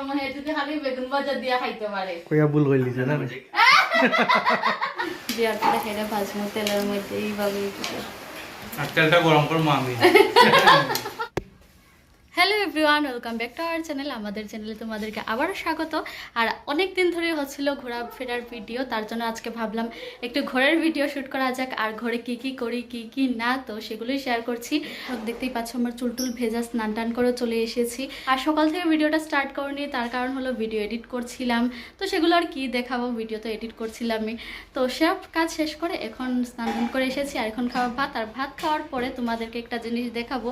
আমার মনে হয় যদি খালি বেগুন ভাজা দিয়া খাইতে পারে। কইয়া ভুল করে দিছে না দেওয়ার পরে হেরে ভাজবো তেলের মধ্যে এইভাবে আর তেলটা গরম করব আমি। Hello everyone welcome back to our channel আমাদের চ্যানেলে তোমাদেরকে আবারও স্বাগত। আর অনেক দিন ধরে হচ্ছিল ঘোরাফেরার ভিডিও তার জন্য আজকে ভাবলাম একটু ঘোরের ভিডিও শ্যুট করা যাক, আর ঘরে কি কি করি, কি কি না, তো সেগুলোই শেয়ার করছি। দেখতেই পাচ্ছ আমার চুলটুল ভেজা, স্নান টান করে চলে এসেছি। আর সকাল থেকে ভিডিওটা স্টার্ট করিনি, তার কারণ হলো ভিডিও এডিট করছিলাম। তো সেগুলো আর কি দেখাবো ভিডিও তো এডিট করছিলামই। তো সব কাজ শেষ করে এখন স্নান টান করে এসেছি, আর এখন খাওয়া ভাত, আর ভাত খাওয়ার পরে তোমাদেরকে একটা জিনিস দেখাবো,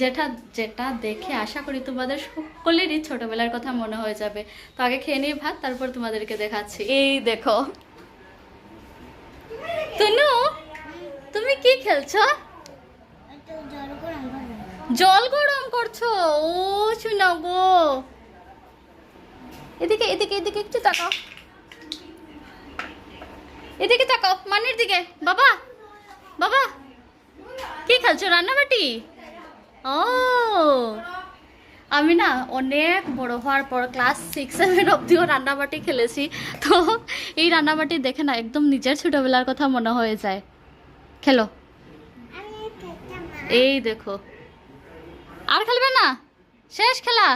যেটা যেটা দেখে আশা করি তোমাদের সকলেরই ছোটবেলার কথা মনে হয়ে যাবে। তো আগে খেয়ে নিয়ে ভাত, তারপর তোমাদেরকে দেখাচ্ছি। এই দেখো। তুনু, তুমি কি খেলছো? জল গরম করছ? ও, শুনা গো। এদিকে এদিকে এদিকে একটু তাকাও। এদিকে তাকাও, মানির দিকে। বাবা বাবা, কি খেলছো? রান্নাবাটি? ও আমি না অনেক বড় হওয়ার পর ক্লাস সিক্স সেভেন অব্দিও রান্নাবাটি খেলেছি। তো এই রান্নাবাটি দেখে না একদম নিজের ছোটবেলার কথা মনে হয়ে যায়। খেলো। এই দেখো। আর খেলবে না? শেষ খেলা।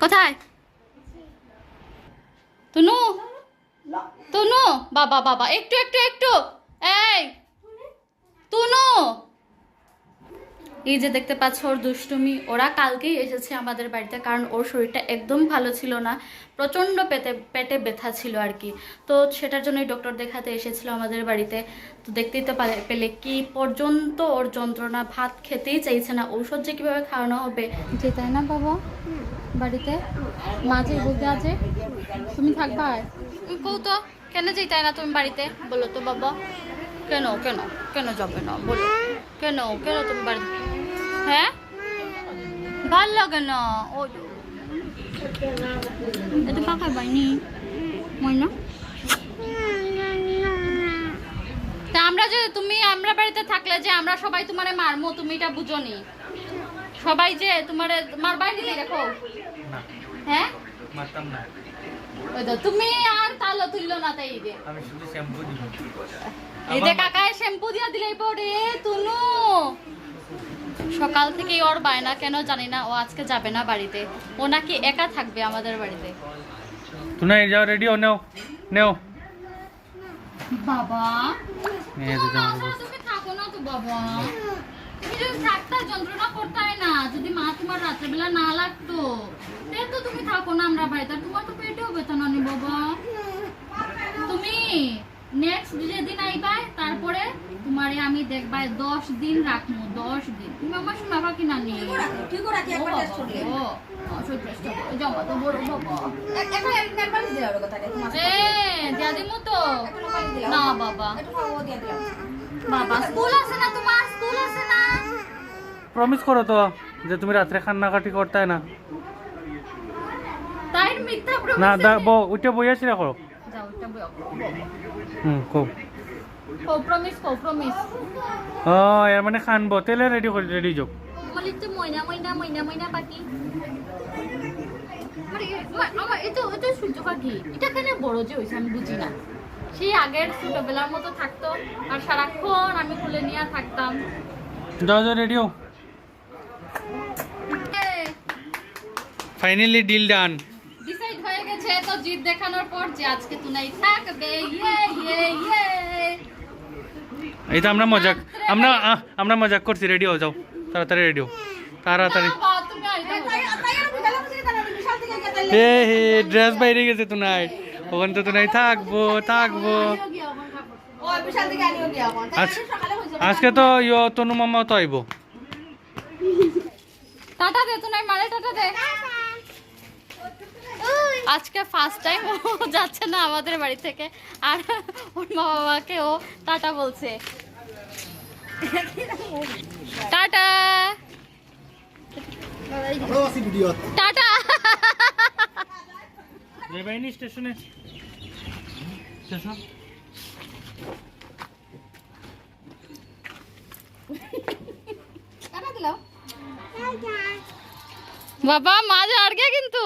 কোথায়? তুনু। তুনু। বাবা বাবা, একটু একটু একটু। এই। তুনু। এই যে দেখতে পাচ্ছ ওর দুষ্টুমি ওরা কালকেই এসেছে আমাদের বাড়িতে কারণ ওর শরীরটা একদম ভালো ছিল না প্রচণ্ড পেটে পেটে ব্যথা ছিল আর কি। তো সেটার জন্যই ডক্টর দেখাতে এসেছিল আমাদের বাড়িতে। তো দেখতেই তো পালে- পেলে কি পর্যন্ত ওর যন্ত্রণা ভাত খেতেই চাইছে না ঔষধ যে কীভাবে খাওয়ানো হবে? যে তাই না বাবা? বাড়িতে? মাঝে বলতে আছে? তুমি থাকবা কৌ তো কেন যেই তাই না তুমি বাড়িতে? বলো তো বাবা। কেন কেন কেন যাবে না? বলো। কেন কেন তুমি বাড়ি হ্যাঁ? ভালো লাগে না। ও এটা পাকা বাইনি ময়না? তা আমরা যে তুমি আমরা বাড়িতে থাকলে যে আমরা সবাই তোমারে মারমো তুমি এটা বুঝোনি। সবাই যে তোমারে মারবাই নিলে দেখো? হ্যাঁ? মারতাম না। তুমি আর তালো তুললো না তাই রে আমি শুধু শ্যাম্পু দিব এই যে কাকায় শ্যাম্পু দিয়া দিলেই পরে তুনু। সকাল থেকে ওর বায়না কেন জানি না ও আজকে যাবে না বাড়িতে। ও নাকি একা থাকবে আমাদের বাড়িতে। তুমি যাও রেডি হও নেও নেও। বাবা তুমি হবে। থাকো না তো বাবা। তুমি যদি থাকতা যন্ত্রণা করতাই না। যদি মা তোমার রাত্রেবেলা না লাগতো তাহলে তো তুমি থাকো না আমরা বাড়িতে। তোমার তো পেটেও বেতন আনি বাবা। তুমি নেক্সট যেদিন আইবাই তারপরে তোমারে আমি দেখবাই দশ দিন রাখব দশ দিন। তুমি আমার শোনাবা কি না নিয়ে ঠিক রাখি একবার টেস্ট করলে ও অসুখ করো তো বড় বাবা। এখন এক নেপালি দিলে কথা একটু দিয়া দিমু তো। একটু নেপালি দিলাম। না বাবা। একটু খাওয়া দিয়ে দিলাম। বাবা স্কুল আছে না তোমার? স্কুল আছে না? প্রমিস করো তো যে তুমি রাত্রে কান্নাকাটি করতে না। তাই মিথ্যা প্রমিস না দা বো উঠে বই আসি রাখো। যাও এটা বই হুম খুব কো প্রমিস কো প্রমিস মানে খানবো তেলে রেডি করে রেডি যোগ বলি তো ময়না ময়না ময়না ময়না পাখি আমার এটা এটা সূর্য পাখি এটা কেন বড় যে হয়েছে আমি বুঝি না। সেই আগের ছোটবেলার মতো থাকতো আর সারাক্ষণ আমি খুলে নিয়ে থাকতাম। যাও যাও রেডি হও ফাইনালি ডিল ডান ডিসাইড হয়ে গেছে তো জিদ দেখানোর পর যে আজকে তুই থাকবে। ইয়ে ইয়ে ইয়ে এই তো আমরা মজাক, আমরা আমরা মজাক করছি রেডি হও, যাও, তাড়াতাড়ি রেডি তাড়াতাড়ি। হে হে ড্রেস বাইরে গেছে তুনাই ওখান তো তুনাই থাকব থাকব। ও বিশাল থেকে আনিও গিয়া এখন তাই আজ- সকালে হয়ে যাবে আজকে তো ইয়ো তনু মামা তো আইব। টাটা দে তুই মারে টাটা দে। আজকে ফার্স্ট টাইম ও যাচ্ছে না আমাদের বাড়ি থেকে। আর ওর মা বাবাকে ও টাটা বলছে। টাটা। টাটা। যাইবাইনি স্টেশনে? স্টেশন বাবা মাঝ আর গিয়ে কিন্তু।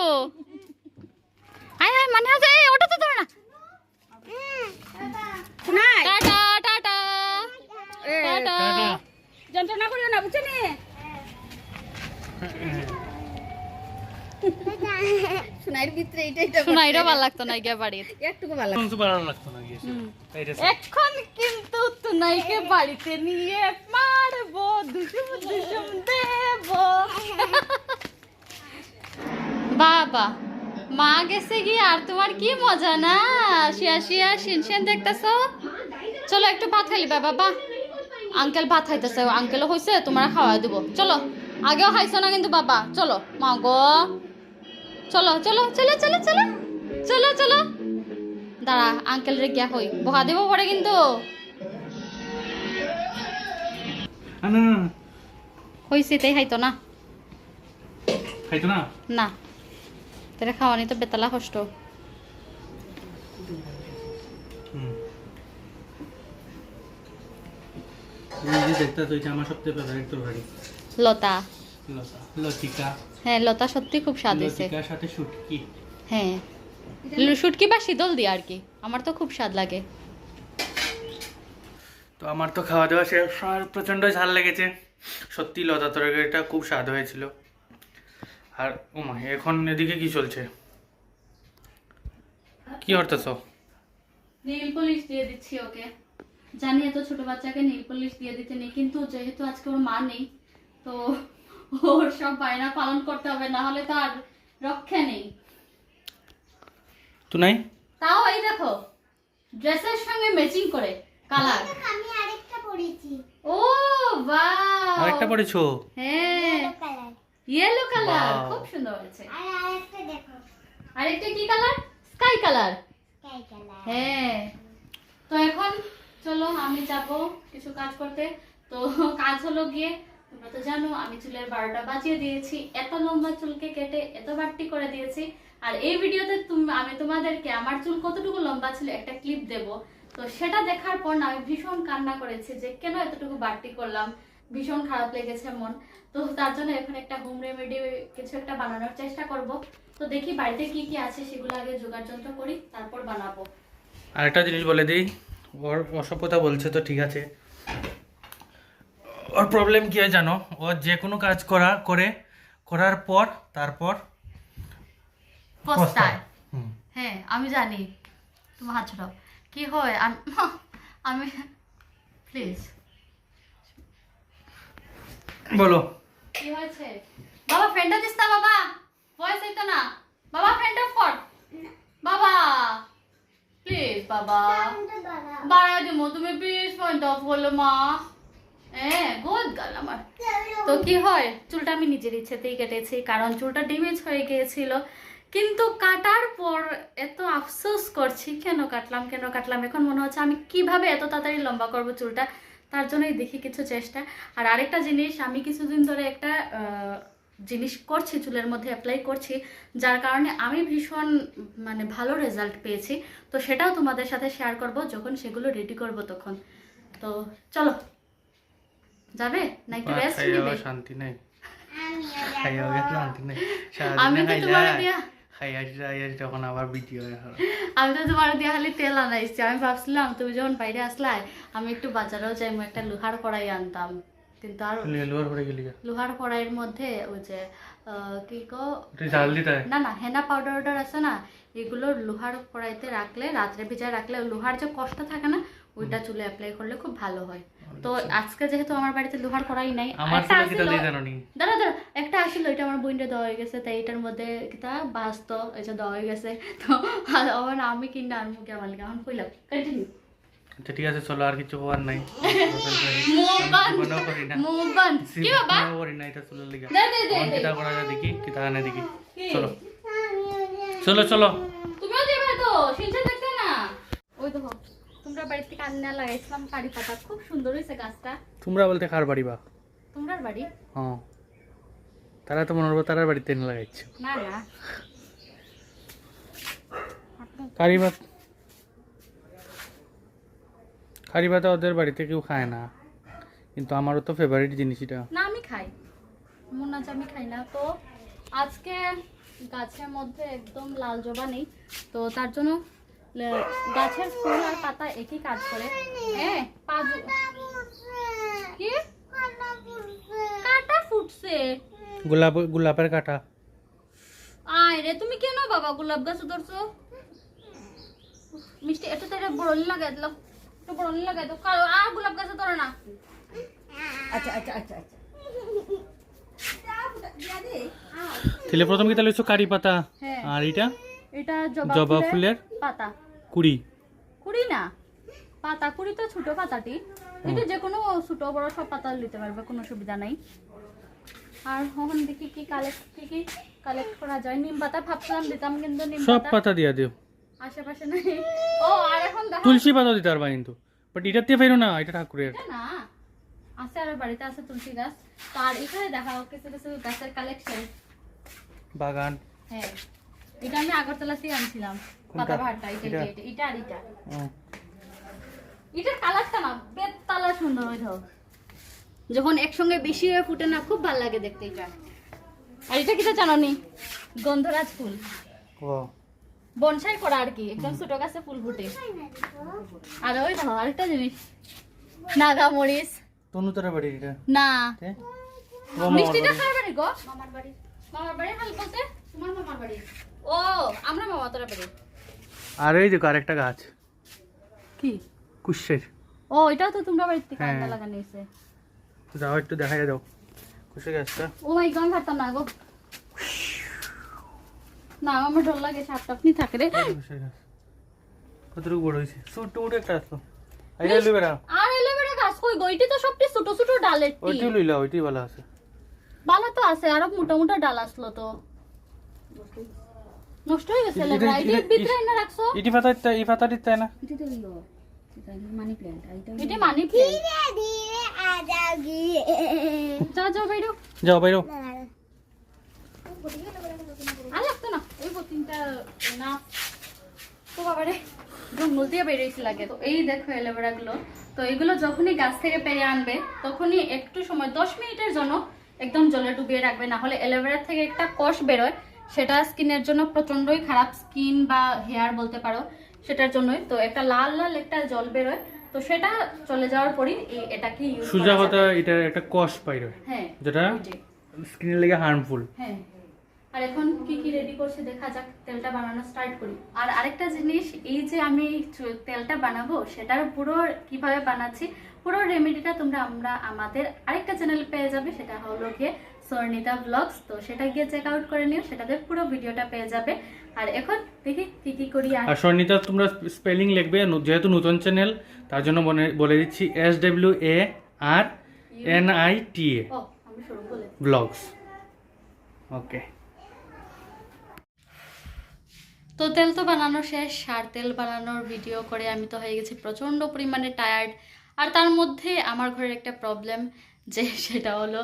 আয় আয় মানে আছে ওটা তো ধরে না। টাটা টাটা টাটা টাটা। যন্ত্রণা করিও না বুঝছ নি? ভিতরে এটা এটা শোনা ভালো লাগতো না গিয়ে বাড়িতে। একটুকু ভালো এখন তো ভালো লাগতো না গিয়েছে এখন কিন্তু তুনাইকে বাড়িতে নিয়ে মারবো দুজুম দুজুম দেব। বাবা। মা গেছে গিয়ে আর তোমার কি মজা না? শিয়া শিয়া শিনশেন দেখতেছো? চলো একটু ভাত খাইলি বাবা আঙ্কেল ভাত খাইতেছে আঙ্কেলও হয়েছে তোমরা খাওয়া দিব। চলো আগেও খাইছো না কিন্তু বাবা। চলো মা গো। চলো চলো চলো চলো চলো চলো চলো। দাঁড়া আঙ্কেল রে গিয়া হই। বহা দেবো পরে কিন্তু। হইছে তাই খাইতো না। খাইতো না? না। তোরা খাওয়ানি তো বেতালা কষ্ট লতা লতিকা হ্যাঁ লতা সত্যি খুব স্বাদ হয়েছে সাথে শুটকি হ্যাঁ শুটকি বা শীতল দিয়ে আর কি আমার তো খুব স্বাদ লাগে তো আমার তো খাওয়া দাওয়া শেষ আর প্রচণ্ড ঝাল লেগেছে সত্যি লতা তরকারিটা খুব স্বাদ হয়েছিল আর ওমা এখন এদিকে কি চলছে? কি করতেছ? নীল পলিশ দিয়ে দিচ্ছি ওকে। জানি এত ছোট বাচ্চাকে নীল পলিশ দিয়ে দিতে নেই কিন্তু যেহেতু আজকে ওর মা নেই তো ওর সব বায়না পালন করতে হবে না হলে তো আর রক্ষা নেই। তো নাই তাও এই দেখো ড্রেসের সঙ্গে ম্যাচিং করে কালার আমি আরেকটা পরেছি। ও বাহ আরেকটা পড়েছো হ্যাঁ। Colour yellow colour. খুব সুন্দর হয়েছে। আর আরেকটা দেখো। আরেকটা কি colour sky colour sky colour হ্যাঁ। তো এখন চলো আমি যাব কিছু কাজ করতে। তো কাজ হলো গিয়ে তোমরা তো জানো আমি চুলের বারোটা বাজিয়ে দিয়েছি। এত লম্বা চুলকে কেটে এত বাড়তি করে দিয়েছি। আর এই ভিডিওতে আমি তোমাদেরকে আমার চুল কতটুকু লম্বা ছিল একটা ক্লিপ দেব। তো সেটা দেখার পর না আমি ভীষণ কান্না করেছি যে কেন এতটুকু বাড়তি করলাম। ভীষণ খারাপ লেগেছে মন। তো তার জন্য এখন একটা হোম রেমেডি কিছু একটা বানানোর চেষ্টা করব। তো দেখি বাড়িতে কি কি আছে সেগুলো আগে জোগাড় যন্ত্র করি তারপর বানাবো। আরেকটা জিনিস বলে দিই ওর অসভ্যতা বলছে তো ঠিক আছে। ওর প্রবলেম কি হয় জানো? ও যে কোনো কাজ করা করে করার পর তারপর পস্তায় হ্যাঁ আমি জানি। তোমার হাত ছড়াও কি হয়? আমি প্লিজ বলো। কি হয়েছে? বাবা ফ্রেন্ডটা দিস না বাবা। ভয়েস হইতো না। বাবা অফ কর বাবা। প্লিজ বাবা। দিমো তুমি প্লিজ অফ বলো মা। হ্যাঁ বহুত গাল আমার। তো কি হয়? চুলটা আমি নিজের ইচ্ছেতেই কেটেছি কারণ চুলটা ড্যামেজ হয়ে গিয়েছিল। কিন্তু কাটার পর এত আফসোস করছি কেন কাটলাম কেন কাটলাম? এখন মনে হচ্ছে আমি কীভাবে এত তাড়াতাড়ি লম্বা করব চুলটা? তার জন্যই দেখি কিছু চেষ্টা। আর আরেকটা জিনিস আমি কিছুদিন ধরে একটা আহ, জিনিস করছি চুলের মধ্যে অ্যাপ্লাই করছি যার কারণে আমি ভীষণ মানে ভালো রেজাল্ট পেয়েছি। তো সেটাও তোমাদের সাথে শেয়ার করব যখন সেগুলো রেডি করব তখন। তো চলো যাবে? নাকি রেস্ট নেবে? শান্তি নাই। আমিও খাইয়া যাব। শান্তি নেই। আমি তো তোমার দিয়া খাইয়া খাইয়া যখন আবার ভিডিও আমি তো তোমার দিয়ে খালি তেল আনাইছি। আমি ভাবছিলাম তুমি যখন বাইরে আসলাই আমি একটু বাজারেও যাই একটা লোহার কড়াই আনতাম। কিন্তু আর গেলি লোহার কড়াইয়ের মধ্যে ওই যে কি হয়? না না হেনা পাউডার আছে না এগুলো লোহার কড়াইতে রাখলে রাত্রে ভিজায় রাখলে লোহার যে কষ্ট থাকে না ওইটা চুলে অ্যাপ্লাই করলে খুব ভালো হয়। তো আজকে যেহেতু আমার বাড়িতে লোহার কড়াই নাই একটা আসিল- দাঁড়া দাঁড়া একটা আসিল ওইটা আমার বইনটা দেওয়া হয়ে গেছে তাই এটার মধ্যে কিতা? বাস্ত এটা দেওয়া হয়ে গেছে। তো আমার আমি কিনা আর মুখে আমার এখন কইলাম কন্টিনিউ আচ্ছা ঠিক আছে চলো আর কিছু হওয়ার নাই। করি না। এটা দেখি কিতা দেখি? চলো। চলো চলো। তুমিও দেবে তো শিলচা দেখতে না? ওই দেখো তোমরা বাড়ি থেকে আন্না লাগাইছিলাম কারি পাতা। খুব সুন্দর হয়েছে গাছটা। তোমরা বলতে কার বাড়ি বা? তোমরার বাড়ি? হ্যাঁ। তারা তো মনে হবে তারার বাড়িতে এনে লাগাইছে। না না কারি ভাত কারি ভাত ওদের বাড়িতে কেউ খায় না। কিন্তু আমারও তো ফেভারিট জিনিস এটা। না আমি খাই। এমন না আমি খাই না। তো আজকে গাছের মধ্যে একদম লাল জবা নেই। তো তার জন্য গাছের ফুল আর পাতা একই কাজ করে। হ্যাঁ পাঁচ কি? কাটা ফুটছে। গোলাপ গোলাপের কাটা। আয় রে তুমি কেন বাবা গোলাপ গাছ ধরছো? মিষ্টি একটু তো এটা বড়লি লাগাই দিলাম। একটু বড়লি লাগাই দাও। কালো আর গোলাপ গাছে ধরে না। আচ্ছা আচ্ছা আচ্ছা আচ্ছা। তাহলে প্রথম কি তাহলে হচ্ছে কারি পাতা? হ্যাঁ। আর এটা এটা জবা ফুলের পাতা। কুড়ি। কুড়ি না। পাতা কুড়ি তো ছোট পাতাটি। এটা যে কোনো ছোট বড় সব পাতা নিতে পারবে কোনো সুবিধা নাই। আর এখন দেখি কি কালেক্ট কি কি কালেক্ট করা যায়। নিম পাতা ভাবছিলাম দিতাম কিন্তু নিম সব পাতা। দিয়া দিও। আশেপাশে নাই। ও আর এখন তুলসী পাতা দিতে পারবা কিন্তু। বাট দিয়ে ফেরো না এটা ঠাকুরের। না। আছে আর বাড়িতে আছে তুলসী গাছ। তো আর এখানে দেখা কিছু কিছু গাছের কালেকশন বাগান। হ্যাঁ এটা আমি আগরতলা থেকে আনছিলাম। কোনটা? পাতা ভাড়টা এটা এটা? এটা, এটা আর এটা। এটার কালারটা না বেতালা সুন্দর থাক যখন একসঙ্গে বেশি হয়ে ফুটে না খুব ভালো লাগে দেখতে এটা। আর এটা কিটা জানো নি গন্ধরাজ ফুল। ও। বনসাই করা আর কি একদম ছোট গাছে ফুল ফুটে। আর ওই দেখো আরেকটা জিনিস। নাগা মরিচ। তনু তোরা বাড়ি এটা? না। মিষ্টিটা কার বাড়ি। গো। মামার বাড়ি। মামার বাড়ি বলতে? তোমার মামার বাড়ি। ও আমরা মামা তোরা বাড়ি। আর এই দেখো আরেকটা গাছ। কি? কুশের ও এটাও তো তোমরা বাড়িতে থেকে হ্যাঁ। আলাদা লাগানো হয়েছে। যাও একটু দেখা দাও। কুশের গাছটা। ও মাই গড পারতাম না গো। না আমার ডর লাগে সাপটা আপনি থাকে রে। কুশের গাছ। কতটুকু বড় হয়েছে? একটা না আর এলোভেরা গাছ কই গো এটি তো সবটি ছোট ছোট ডালের টি ওইটাই লইলা ওইটাই ভালো আছে। ভালো তো আছে আরও মোটা মোটা ডাল আসলো তো। নষ্ট হয়ে গেছে এটা- ভিতরে এনে রাখছো? ইটি পাতা এই পাতাটি তাই না এটা তো ইলো মানি প্ল্যান্ট এটা মানি প্ল্যান্ট। ধীরে ধীরে যাও বাইরো। যাও বাইরো। আর লাগতো না। ওই তিনটা না তো বাবারে। জঙ্গল দিয়ে বেরিয়েছে লাগে। তো এই দেখো এলোভেরা গুলো তো এগুলো যখনই গাছ থেকে পেরে আনবে তখনই একটু সময় দশ মিনিটের জন্য একদম জলে ডুবিয়ে রাখবে। না হলে এলোভেরা থেকে একটা কষ বেরোয় সেটা স্কিনের জন্য প্রচন্ডই খারাপ। স্কিন বা হেয়ার বলতে পারো সেটার জন্যই। তো একটা লাল লাল একটা জল বেরোয় তো সেটা চলে যাওয়ার পরই এটাকে ইউজ সুজা পাতা এটার একটা কষ পাইরে হ্যাঁ যেটা স্কিনের লেগে হার্মফুল হ্যাঁ। আর এখন কি কি রেডি করছে দেখা যাক তেলটা বানানো স্টার্ট করি। আর আরেকটা জিনিস এই যে আমি তেলটা বানাবো সেটার পুরো কীভাবে বানাচ্ছি পুরো রেমেডিটা তোমরা আমরা আমাদের আরেকটা চ্যানেল পেয়ে যাবে সেটা হলো গিয়ে স্বর্ণিতা ব্লগস তো সেটা গিয়ে চেক আউট করে নিও সেটাতে পুরো ভিডিওটা পেয়ে যাবে। আর এখন দেখি কি কি করি আর স্বর্ণিতা তোমরা স্পেলিং লিখবে যেহেতু নতুন চ্যানেল তার জন্য বলে দিচ্ছি S W A R N I T A. Blogs okay তো তেল তো বানানো শেষ আর তেল বানানোর ভিডিও করে আমি তো হয়ে গেছি প্রচণ্ড পরিমাণে টায়ার্ড আর তার মধ্যে আমার ঘরের একটা প্রবলেম যে সেটা হলো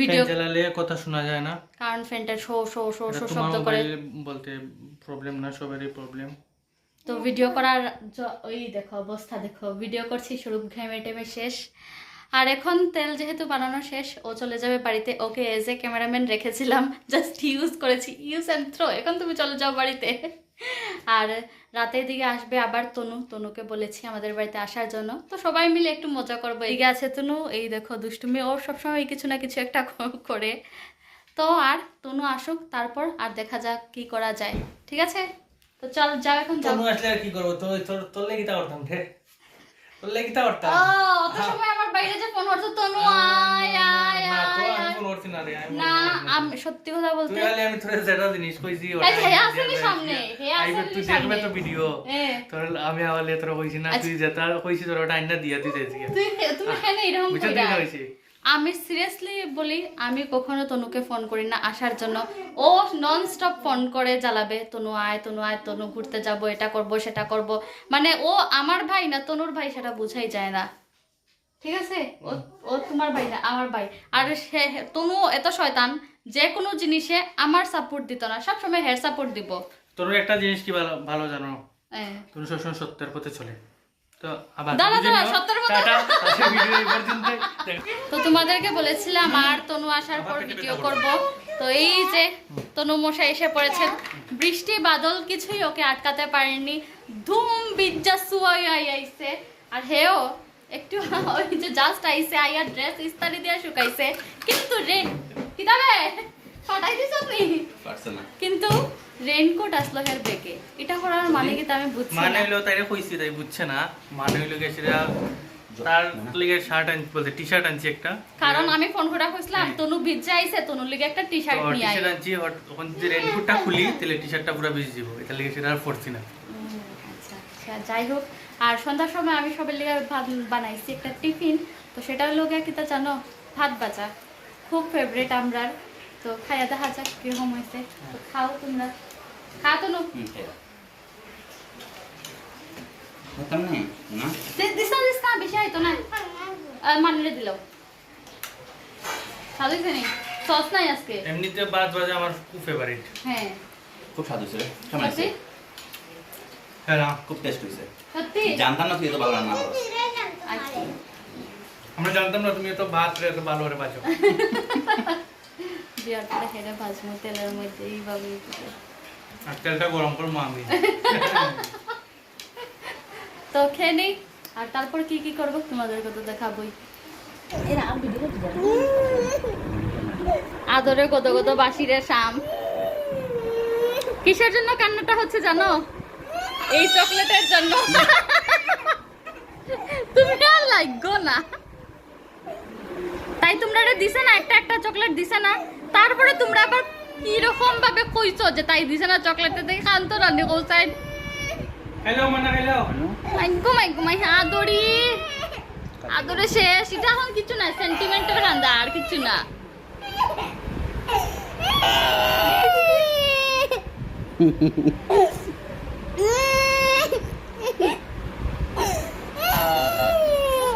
ভিডিও চালালে কথা শোনা যায় না। কারণ ফ্যানটা শো শো শো শো শব্দ করে। বলতে প্রবলেম না সবারই প্রবলেম তো ভিডিও করার ওই দেখো অবস্থা দেখো ভিডিও করছি শুরু ঘেমে টেমে শেষ। আর এখন তেল যেহেতু বানানো শেষ ও চলে যাবে বাড়িতে। ওকে এজ এ ক্যামেরাম্যান রেখেছিলাম জাস্ট ইউজ করেছি ইউজ অ্যান্ড থ্রো এখন তুমি চলে যাও বাড়িতে। আর রাতের দিকে আসবে আবার তনু। তনুকে বলেছি আমাদের বাড়িতে আসার জন্য। তো সবাই মিলে একটু মজা করব। এদিকে আছে তনু, এই দেখো দুষ্টুমি, ওর সবসময় কিছু না কিছু একটা করে। তো আর তনু আসুক, তারপর আর দেখা যাক কি করা যায়। ঠিক আছে? তো চল, যাও এখন তনু আসলে আর কি করব? তো তোর তোর লেগে তা করতাম রে তোর লেগে ও অত সময় আমার বাইরে যে ফোন করতে তনু আয় আয় তো আয় আমি আয়। ফোন করছি না রে না আমি সত্যি কথা বলতে তুই আমি তোরে যেটা জিনিস কইছি ওটা আসেনি সামনে, হে আসলে তুই দেখবে তো ভিডিও তোর আমি আওয়ালে তোর কইছি না আচ্ছা। তুই যেটা কইছি তোর ওটা আইনা দিয়া যাইছি তুই তুমি কেন এরকম কইরা? আমি সিরিয়াসলি বলি আমি কখনো তনুকে ফোন করি না আসার জন্য। ও নন স্টপ ফোন করে জ্বালাবে তনু আয় তনু আয় তনু ঘুরতে যাব এটা করব সেটা করব। মানে ও আমার ভাই না তনুর ভাই সেটা বুঝাই যায় না। ঠিক আছে? ও ও তোমার ভাই না আমার ভাই। আর সে তনু এত শয়তান যে কোনো জিনিসে আমার সাপোর্ট দিত না সবসময় হেয়ার সাপোর্ট দিব। তোর একটা জিনিস কি ভালো ভালো জানো? হ্যাঁ। তুমি সবসময় সত্যের পথে চলে। তো তোমাদেরকে বলেছিলাম আর তনু আসার পর ভিডিও করব। তো এই যে তনু মশাই এসে পড়েছেন। বৃষ্টি বাদল কিছুই ওকে আটকাতে পারেনি। ধুম বিজ্জা সুয়াই আই আইছে আর হেও একটু ওই যে জাস্ট আইছে আইয়া ড্রেস ইস্তারি দিয়ে শুকাইছে। কিন্তু রে কিতাবে ফাটাই দিছ আপনি কিন্তু রেইনকোট আসলো হের বেগে এটা করার মানে কি আমি বুঝছি মানে না। হইল তাই কইছি তাই বুঝছে না। মানে হইল সেটা তার লিগে শার্ট আনছি বলতে টি শার্ট আনছি একটা। কারণ আমি ফোন করে কইছিলাম তনু ভিজে আইছে তনুর লিগে একটা টি শার্ট নিয়ে আই টি শার্ট আনছি তখন যদি রেনকোটটা খুলি তাহলে টি শার্টটা পুরো ভিজে যাব এটা লিগে সেটা আর পরছি না। আচ্ছা আচ্ছা যাই হোক। আর সন্ধ্যার সময় আমি সবার লিগে ভাত বানাইছি একটা টিফিন। তো সেটা লোকে কি তা জানো? ভাত বাজা খুব ফেভারিট আমরার। তো খাইয়া দেখা যাক কীরকম হয়েছে তো খাও তোমরা। খাও তনু হুম খেয়ে খেতাম না না? দি- দিস না দিস বেশি হয়তো না আর মানিরে দিলাম হয়েছে নি? সস নাই আজকে। এমনিতে বাদ বাজে আমার খুব ফেভারিট হ্যাঁ। খুব স্বাদ হয়েছে কেমন আছে হ্যাঁ না। খুব টেস্ট হয়েছে সত্যি? জানতাম না তুই এত ভালো রান্না করো আচ্ছা। আমরা জানতাম না তুমি এত ভাত এত ভালো করে বাজো বিয়ার পরে হেরে ভাজবো তেলের মধ্যে এইভাবে আর তেলটা গরম করব আমি তো খেয়ে নেই। আর তারপর কি কি করব তোমাদেরকে তো দেখাবোই। আদরে কত কত বাসিরে শাম। কিসের জন্য কান্নাটা হচ্ছে জানো? এই চকলেটের জন্য। তুমি আর লাগো না। তাই তোমরা এটা দিছে না? একটা একটা চকলেট দিছে না? তারপরে তোমরা আবার কীরকম ভাবে কইছো যে তাই দিছে না চকলেটটা দেখে খান্ত রান্নি কৌসাই হ্যালো মানা হ্যালো মাইগো মাইগো মাই আদরি। আদরে শেষ। এটা এখন কিছু না সেন্টিমেন্টের কান্দা আর কিছু না।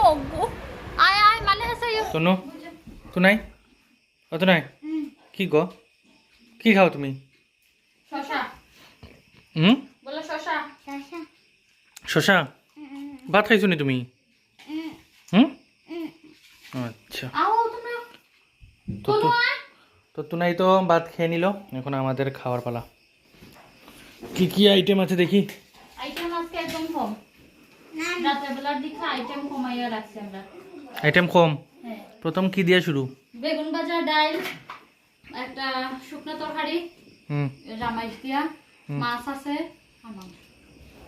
ওগো। আয় আয় মানে শোনো তো নাই? অত নাই? কি গো? কি খাও তুমি? শশা হুম? বলো শশা শশা ভাত খাইছো নি তুমি? হুম। আচ্ছা। তো তো তুনাই তো ভাত খেয়ে নিল এখন আমাদের খাওয়ার পালা। কি কি আইটেম আছে দেখি? আইটেম আজকে একদম কম। রাতের বেলার দিকে আইটেম কমাইয়া রাখছি আমরা। আইটেম কম? হ্যাঁ। প্রথম কি দিয়ে শুরু? বেগুন ভাজা ডাল একটা শুকনো তরকারি রামাইশ দিয়া মাছ আছে আমার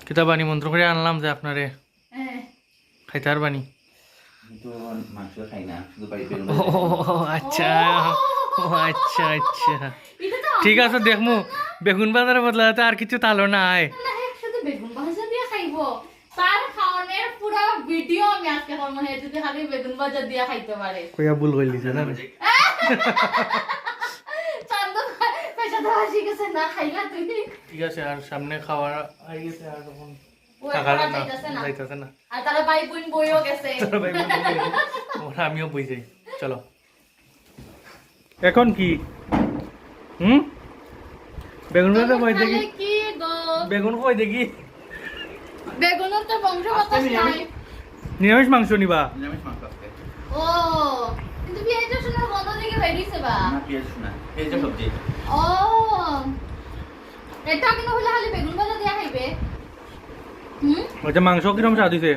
কিতাব নিমন্ত্রণ করে আনলাম যে আপনারে হ্যাঁ খাইতে আর বানি না ও আচ্ছা। আচ্ছা আচ্ছা। ঠিক আছে দেখমু। বেগুন বাজারের বদলাতে আর কিছু তালো নাই। না বেগুন ভাজা দিয়ে খাইবো। তার খাওয়ানোর পুরো ভিডিও আমি আজকে করব হ্যাঁ যদি খালি বেগুন ভাজা দিয়ে খাইতে পারে। কইয়া ভুল করলি না চান্দন পেশা দেওয়া শিখেছে না খাইলা তুমি ঠিক আছে আর সামনে খাওয়ার আই গেছে। আর তখন আমিও বই যাই। চলো। এখন কি? হুম? বেগুন ভাজা কই দেখি? কি বেগুন কই দেখি? বেগুনের তো বংশ বাতাস নাই। নিরামিষ মাংস নিবা? নিরামিষ মাংস ও কিন্তু পেঁয়াজ রসুনের গন্ধ থেকে বেরিয়েছে বা? না পেঁয়াজ শোনা পেঁয়াজ সবজি। ও। এটা হলে খালি বেগুন ভাজা দিয়া খাইবে। হুম? আচ্ছা মাংস কিরম স্বাদ হইছে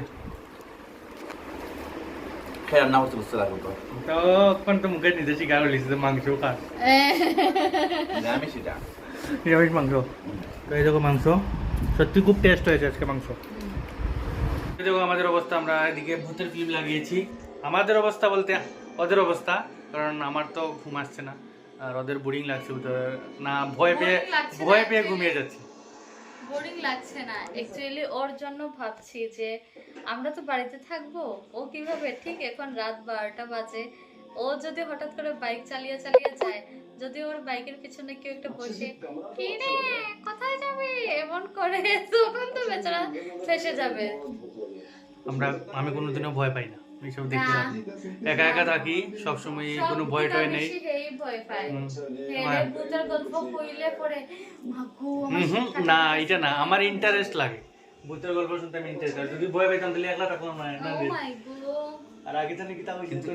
খেয়ে রান্না করতে বুঝতে লাগবে তো। তখন তো মুখে নিজে শিকার হলিস মাংস খাস নিরামিষ এটা। নিরামিষ মাংস। তো এই দেখো মাংস। সত্যি খুব টেস্ট হয়েছে আজকে মাংস। দেখো আমাদের অবস্থা আমরা এদিকে ভূতের ফিল্ম লাগিয়েছি। আমাদের অবস্থা বলতে ওদের অবস্থা কারণ আমার তো ঘুম আসছে না। আর ওদের বোরিং লাগছে না ভয় পেয়ে ভয় পেয়ে ঘুমিয়ে যাচ্ছি। বোরিং লাগছে না অ্যাকচুয়ালি ওর জন্য ভাবছি যে আমরা তো বাড়িতে থাকব ও কীভাবে? ঠিক এখন রাত বারোটা বাজে। ও যদি হঠাৎ করে বাইক চালিয়ে চালিয়ে যায় যদি ওর বাইকের পিছনে কেউ একটা বসে কি রে কোথায় যাবে? এমন করে তখন তো বেচারা ফেসে যাবে। আমরা আমি কোনোদিনও ভয় পাই না। এইসব দেখতে না। একা একা থাকি সবসময় কোনো ভয় টয় নেই। ভয় না এটা না আমার ইন্টারেস্ট লাগে। ভূতের গল্প শুনতে আমি ইন্টারেস্ট লাগে যদি ভয় পাইতাম তাহলে একলা থাকলাম না Oh রে। my God. আর আগে জানি কি তাও কিন্তু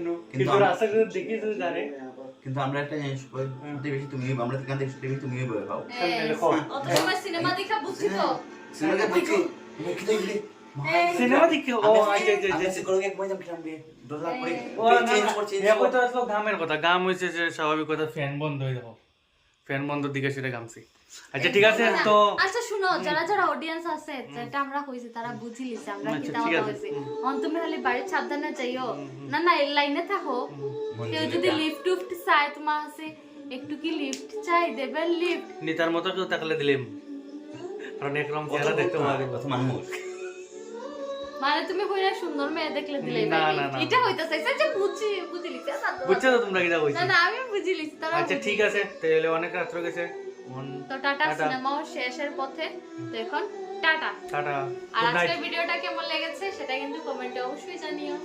দেখি যদি জানে কিন্তু আমরা একটা জিনিস করি সবচেয়ে বেশি তুমি আমরা এখান থেকে সবচেয়ে বেশি তুমিই বয়ে খাও সিনেমা দেখা বুঝছি তো। তুমি দেখলি সিনেমা দেখি ও স্বাভাবিক কথা ফ্যান বন্ধ হয়ে দেখো ফ্যান বন্ধ দিকে সেটা ঘামছি আচ্ছা ঠিক আছে তো আচ্ছা শুনো যারা যারা অডিয়েন্স আছে যেটা আমরা হইছি তারা বুঝি লিছে আমরা কি তাও ঠিক আছে। হইছি অন তুমি খালি বাড়ির সাবধানে যাইও না না এই লাইনে থাকো কেউ যদি লিফট টুফট চায় তোমার আছে একটু কি লিফট চাই দেবেন লিফট নিতার মতো কেউ তাকলে দিলাম কারণ একরকম চেহারা দেখতে পারি মানুষ মানে তুমি হইরা সুন্দর মেয়ে দেখলে দিলে না, না, না। এটা হইতা চাইছে যে বুঝি বুঝি লিছে বুঝছ তো তোমরা কিটা না না আমি বুঝি লিছি আচ্ছা ঠিক আছে তাহলে অনেক রাত্র গেছে। তো টাটা। সিনেমাও শেষের পথে। তো এখন টাটা। টাটা। আর আজকের ভিডিওটা কেমন লেগেছে সেটা কিন্তু কমেন্টে অবশ্যই জানিও।